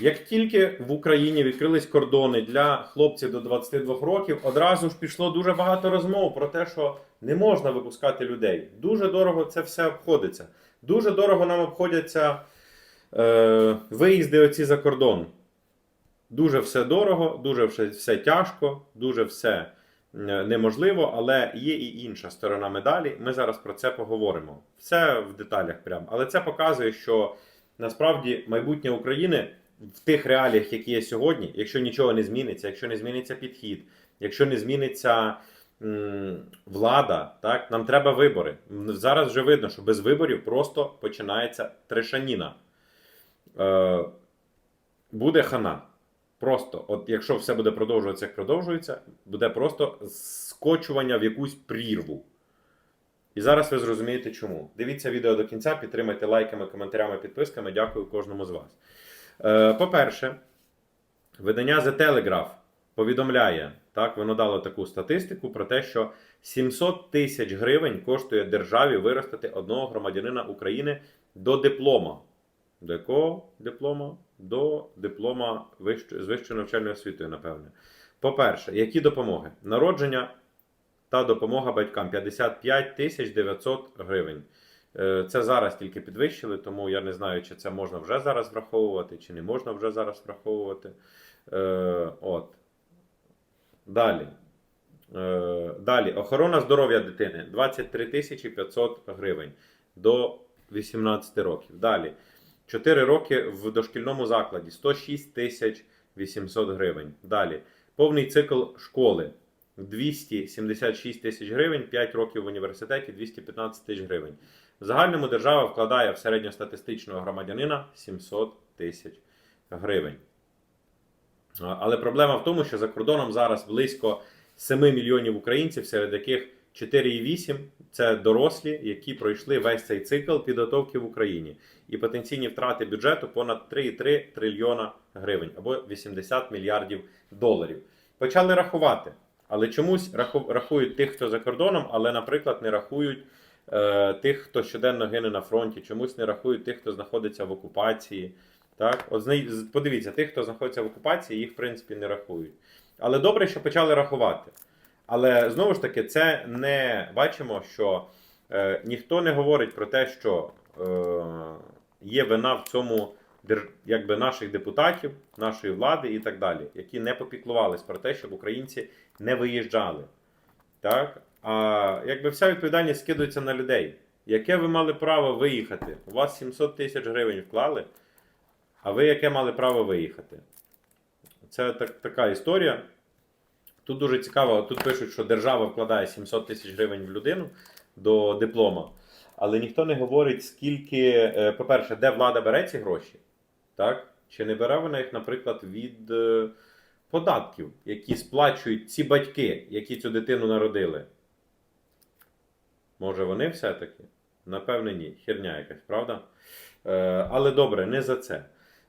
Як тільки в Україні відкрились кордони для хлопців до 22 років, одразу ж пішло дуже багато розмов про те, що не можна випускати людей. Дуже дорого це все обходиться. Дуже дорого нам обходяться е, виїзди оці за кордон. Дуже все дорого, дуже все, тяжко, дуже все неможливо, але є і інша сторона медалі. Ми зараз про це поговоримо. Все в деталях прям. Але це показує, що насправді майбутнє України в тих реаліях, які є сьогодні, якщо нічого не зміниться, якщо не зміниться підхід, якщо не зміниться м, влада, так нам треба вибори. Зараз вже видно, що без виборів просто починається трешаніна. Е, буде хана. Просто, от якщо все буде продовжуватися, як продовжується, буде просто скочування в якусь прірву. І зараз ви зрозумієте чому. Дивіться відео до кінця, підтримайте лайками, коментарями, підписками. Дякую кожному з вас. Е, По-перше, видання The Telegraph повідомляє, так, воно дало таку статистику про те, що 700 тисяч гривень коштує державі виростити одного громадянина України до диплома. До якого диплома? До диплома з вищою навчальною освітою, напевне. По-перше, які допомоги? Народження та допомога батькам 55 тисяч 900 гривень. Е, Це зараз тільки підвищили, тому я не знаю, чи це можна вже зараз враховувати, чи не можна вже зараз враховувати. Е, От. Далі. Е, Далі. Охорона здоров'я дитини 23 тисячі 500 гривень до 18 років. Далі. 4 роки в дошкільному закладі 106 тисяч 800 гривень. Далі. Повний цикл школи 276 тисяч гривень, 5 років в університеті 215 тисяч гривень. В загальному держава вкладає в середньостатистичного громадянина 700 тисяч гривень. Але проблема в тому, що за кордоном зараз близько 7 мільйонів українців, серед яких 4,8 це дорослі, які пройшли весь цей цикл підготовки в Україні. І потенційні втрати бюджету понад 3,3 трильйона гривень або 80 мільярдів доларів. Почали рахувати, але чомусь рахують тих, хто за кордоном, але, наприклад, не рахують тих, хто щоденно гине на фронті, чомусь не рахують тих, хто знаходиться в окупації. Так, от подивіться, тих, хто знаходиться в окупації, їх в принципі не рахують. Але добре, що почали рахувати. Але знову ж таки, це не бачимо, що е, ніхто не говорить про те, що е, є вина в цьому якби наших депутатів, нашої влади і так далі, які не попіклувались про те, щоб українці не виїжджали. Так? А якби вся відповідальність скидується на людей. Яке ви мали право виїхати? У вас 700 тисяч гривень вклали, а ви яке мали право виїхати? Це так, така історія. Тут дуже цікаво, тут пишуть, що держава вкладає 700 тисяч гривень в людину до диплома, але ніхто не говорить, скільки, е, по-перше, де влада бере ці гроші, так? Чи не бере вона їх, наприклад, від е, податків, які сплачують ці батьки, які цю дитину народили? Може, вони все-таки? Напевне, ні. Херня якась, правда? Е, але добре, не за це.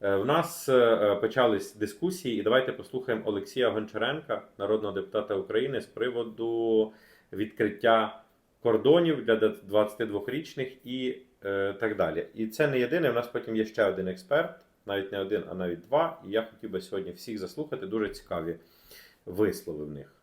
Е, В нас е, почались дискусії, і давайте послухаємо Олексія Гончаренка, народного депутата України, з приводу відкриття кордонів для 22-річних і е, так далі. І це не єдине. У нас потім є ще один експерт, навіть не один, а навіть два. І я хотів би сьогодні всіх заслухати. Дуже цікаві вислови в них.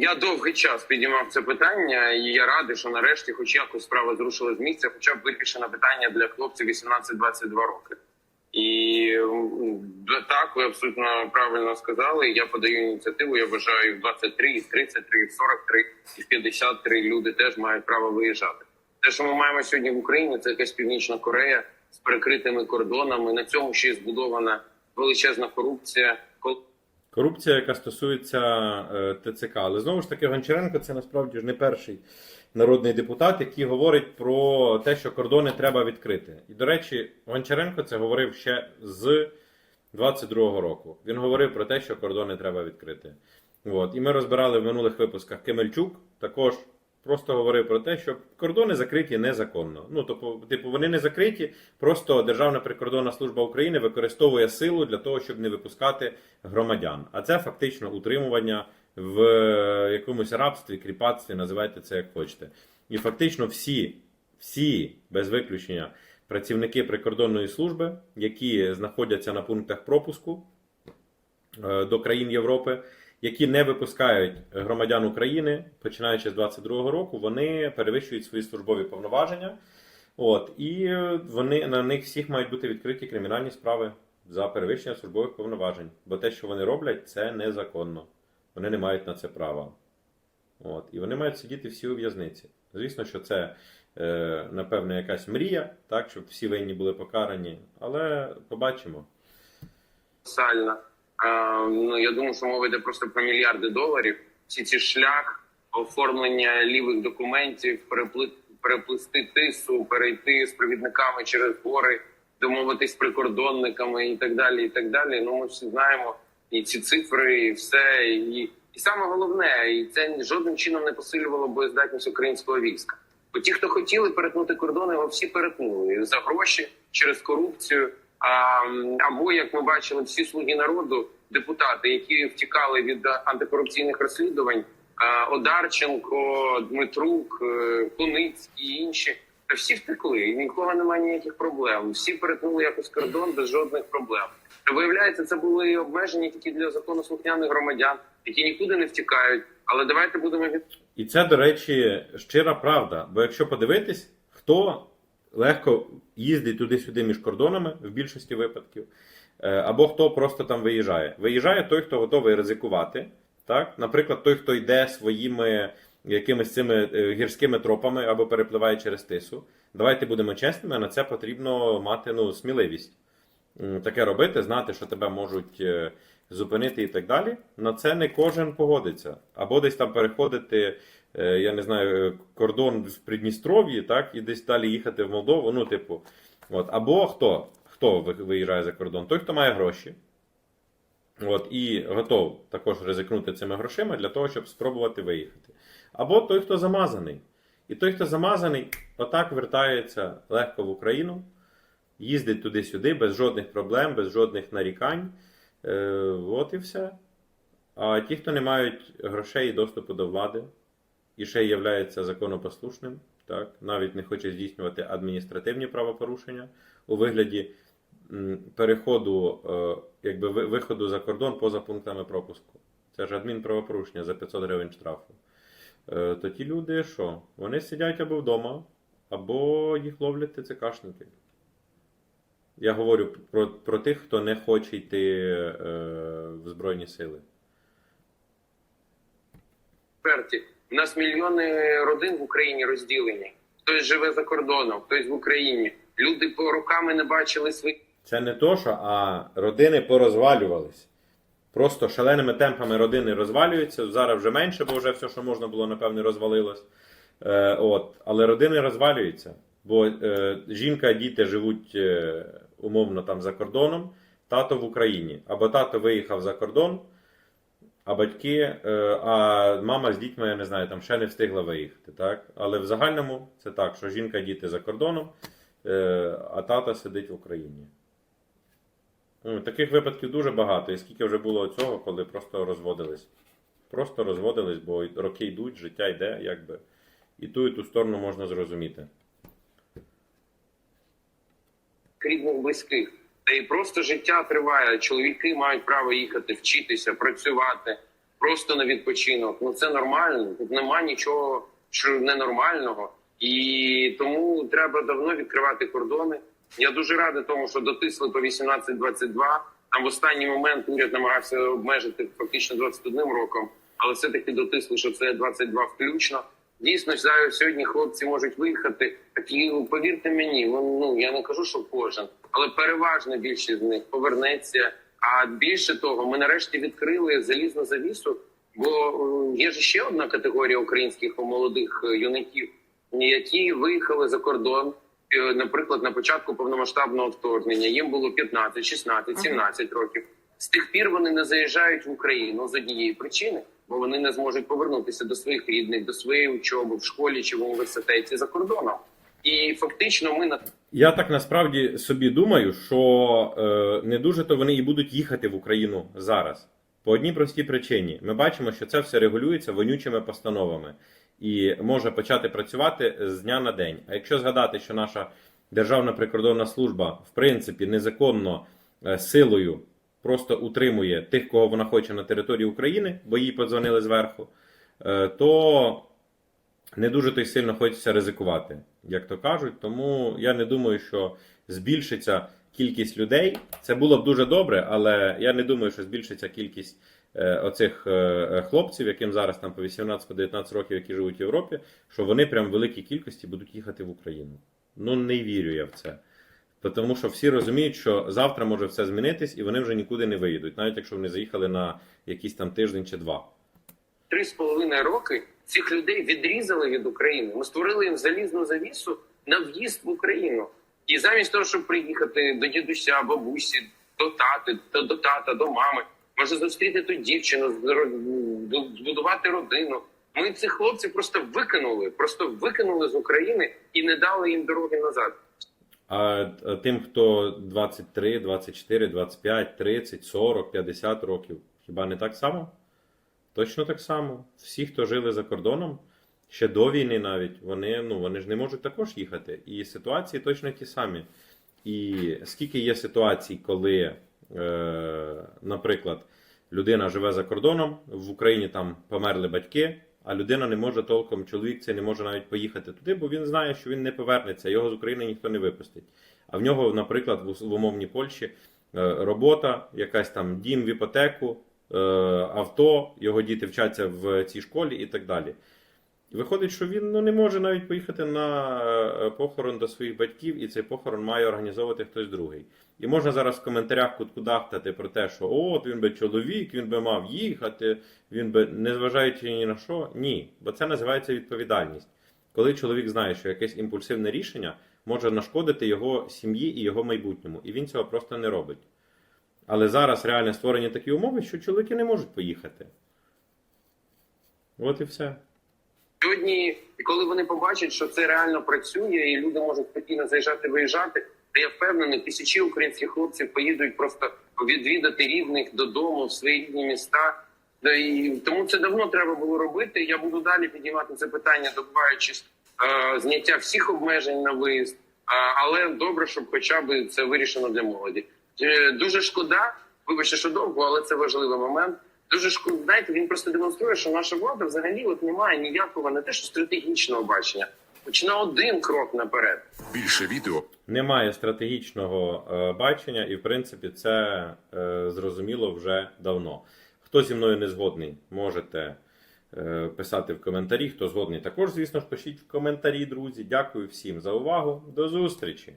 Я довгий час піднімав це питання, і я радий, що нарешті, хоч якось справа зрушила з місця, хоча б вирішено питання для хлопців 18-22 роки. І так, ви абсолютно правильно сказали. Я подаю ініціативу. Я вважаю, і в 23, і в 33, і в 43, і в 53 люди теж мають право виїжджати. Те, що ми маємо сьогодні в Україні, це якась північна Корея з перекритими кордонами. На цьому ще й збудована величезна корупція. Корупція, яка стосується е, ТЦК. Але знову ж таки, Гончаренко це насправді ж не перший народний депутат, який говорить про те, що кордони треба відкрити. І, до речі, Гончаренко це говорив ще з 22-го року. Він говорив про те, що кордони треба відкрити. От. І ми розбирали в минулих випусках Кемельчук, також просто говорив про те, що кордони закриті незаконно. Ну, тобто, типу, вони не закриті, просто Державна прикордонна служба України використовує силу для того, щоб не випускати громадян. А це фактично утримування в е, якомусь рабстві, кріпацтві, називайте це як хочете. І фактично всі, всі без виключення працівники прикордонної служби, які знаходяться на пунктах пропуску е, до країн Європи, які не випускають громадян України, починаючи з 22-го року, вони перевищують свої службові повноваження. От, і вони на них всіх мають бути відкриті кримінальні справи за перевищення службових повноважень. Бо те, що вони роблять, це незаконно. Вони не мають на це права. От, і вони мають сидіти всі у в'язниці. Звісно, що це, е, напевно, якась мрія, так, щоб всі винні були покарані, але побачимо. колосальна. Ну я думаю, що мова йде просто про мільярди доларів. Всі ці шлях оформлення лівих документів, перепли- переплисти тису, перейти з провідниками через гори, домовитись з прикордонниками і так далі. І так далі. Ну ми всі знаємо і ці цифри, і все. І, і саме головне, і це жодним чином не посилювало боєздатність українського війська. Бо ті, хто хотіли перетнути кордони, його всі перетнули за гроші через корупцію. Або як ми бачили, всі слуги народу, депутати, які втікали від е, антикорупційних розслідувань, а, Одарченко, Дмитрук, е, Куницький і інші, та всі втекли, і нікого немає ніяких проблем. Всі перетнули якось кордон без жодних проблем. Та виявляється, це були обмеження тільки для законослухняних громадян, які нікуди не втікають. Але давайте будемо від І це, до речі, щира правда. Бо якщо подивитись, хто легко їздить туди-сюди між кордонами в більшості випадків, е, або хто просто там виїжджає. Виїжджає той, хто готовий ризикувати. Так? Наприклад, той, хто йде своїми якимись цими е, гірськими тропами або перепливає через тису. Давайте будемо чесними, на це потрібно мати ну, сміливість. Таке робити, знати, що тебе можуть е, зупинити і так далі. На це не кожен погодиться. Або десь там переходити, я не знаю, е, кордон в Придністров'ї, так, і десь далі їхати в Молдову. Ну, типу, от. Або хто? Хто виїжджає за кордон? Той, хто має гроші. От, і готов також ризикнути цими грошима для того, щоб спробувати виїхати. Або той, хто замазаний. І той, хто замазаний, отак вертається легко в Україну, їздить туди-сюди без жодних проблем, без жодних нарікань. Е, от і все. А ті, хто не мають грошей і доступу до влади, і ще являється законопослушним, так, навіть не хоче здійснювати адміністративні правопорушення у вигляді переходу, е, якби виходу за кордон поза пунктами пропуску. Це ж адмінправопорушення за 500 гривень штрафу. Е, То ті люди що? Вони сидять або вдома, або їх ловлять ТЦКшники. Я говорю про, про тих, хто не хоче йти е, в Збройні сили. експерті. У нас мільйони родин в Україні розділені. Хтось живе за кордоном, хтось в Україні. Люди по роками не бачили своїх Це не то, що, а родини порозвалювались. Просто шаленими темпами родини розвалюються. Зараз вже менше, бо вже все, що можна було, напевне, розвалилось. Е, от. Але родини розвалюються. Бо е, жінка, діти живуть е, умовно там за кордоном, тато в Україні. Або тато виїхав за кордон, а батьки, е, а мама з дітьми, я не знаю, там ще не встигла виїхати. Так? Але в загальному це так, що жінка, діти за кордоном, е, а тата сидить в Україні. Ну, Таких випадків дуже багато. І скільки вже було цього, коли просто розводились. Просто розводились, бо роки йдуть, життя йде, якби. І ту, і ту сторону можна зрозуміти. рідних близьких. Та і просто життя триває. Чоловіки мають право їхати, вчитися, працювати просто на відпочинок. Ну це нормально. Тут нема нічого що ненормального. І тому треба давно відкривати кордони. Я дуже радий тому, що дотисли по 18-22. Там в останній момент уряд намагався обмежити фактично 21 роком, але все-таки дотисли, що це 22 включно. Дійсно, зараз сьогодні хлопці можуть виїхати. Такі повірте мені, ну ну, я не кажу, що кожен, але переважна більшість з них повернеться. А більше того, ми нарешті відкрили залізну завісу. Бо е, є ж ще одна категорія українських молодих е, юнаків, які виїхали за кордон, е, наприклад, на початку повномасштабного вторгнення. Їм було 15, 16, 17 років. З тих пір вони не заїжджають в Україну з однієї причини, бо вони не зможуть повернутися до своїх рідних, до своєї учоби в школі чи в університеті за кордоном. І фактично ми на Я так насправді собі думаю, що е, не дуже то вони і будуть їхати в Україну зараз. По одній простій причині. Ми бачимо, що це все регулюється вонючими постановами і може почати працювати з дня на день. А якщо згадати, що наша Державна прикордонна служба, в принципі, незаконно е, силою просто утримує тих, кого вона хоче на території України, бо їй подзвонили зверху, е, то не дуже то й сильно хочеться ризикувати, як то кажуть. Тому я не думаю, що збільшиться кількість людей. Це було б дуже добре, але я не думаю, що збільшиться кількість е, оцих е, хлопців, яким зараз там по 18-19 років, які живуть в Європі, що вони прям в великій кількості будуть їхати в Україну. Ну не вірю я в це. Тому що всі розуміють, що завтра може все змінитись, і вони вже нікуди не виїдуть, навіть якщо вони заїхали на якийсь там тиждень чи два. Три з половиною роки цих людей відрізали від України. Ми створили їм залізну завісу на в'їзд в Україну. І замість того, щоб приїхати до дідуся, бабусі, до тати, до, до тата, до мами, може зустріти ту дівчину, збудувати родину. Ми цих хлопців просто викинули, просто викинули з України і не дали їм дороги назад. А е, тим, хто 23, 24, 25, 30, 40, 50 років, хіба не так само? Точно так само. Всі, хто жили за кордоном, ще до війни навіть, вони, ну, вони ж не можуть також їхати. І ситуації точно ті самі. І скільки є ситуацій, коли, е, наприклад, людина живе за кордоном, в Україні там померли батьки, а людина не може толком, чоловік цей не може навіть поїхати туди, бо він знає, що він не повернеться, його з України ніхто не випустить. А в нього, наприклад, в, умовній Польщі е, робота, якась там дім в іпотеку, е, авто, його діти вчаться в цій школі і так далі. Виходить, що він ну, не може навіть поїхати на е, похорон до своїх батьків, і цей похорон має організовувати хтось другий. І можна зараз в коментарях куткудахтати про те, що от він би чоловік, він би мав їхати, він би, незважаючи ні на що, ні. Бо це називається відповідальність. Коли чоловік знає, що якесь імпульсивне рішення може нашкодити його сім'ї і його майбутньому, і він цього просто не робить. Але зараз реально створені такі умови, що чоловіки не можуть поїхати. От і все. Сьогодні, коли вони побачать, що це реально працює, і люди можуть спокійно заїжджати, виїжджати, то я впевнений, тисячі українських хлопців поїдуть просто відвідати рідних додому в свої рідні міста. І тому це давно треба було робити. Я буду далі піднімати це питання, добуваючись е, зняття всіх обмежень на виїзд. А, але добре, щоб хоча б це вирішено для молоді. Е, дуже шкода, вибачте, що довго, але це важливий момент. Дуже шкода, знаєте, він просто демонструє, що наша влада взагалі от не має ніякого не те, що стратегічного бачення, хоч на один крок наперед. Більше відео Немає стратегічного е, бачення, і в принципі це е, зрозуміло вже давно. Хто зі мною не згодний, можете е, писати в коментарі. Хто згодний, також, звісно ж, пишіть в коментарі, друзі. Дякую всім за увагу. До зустрічі!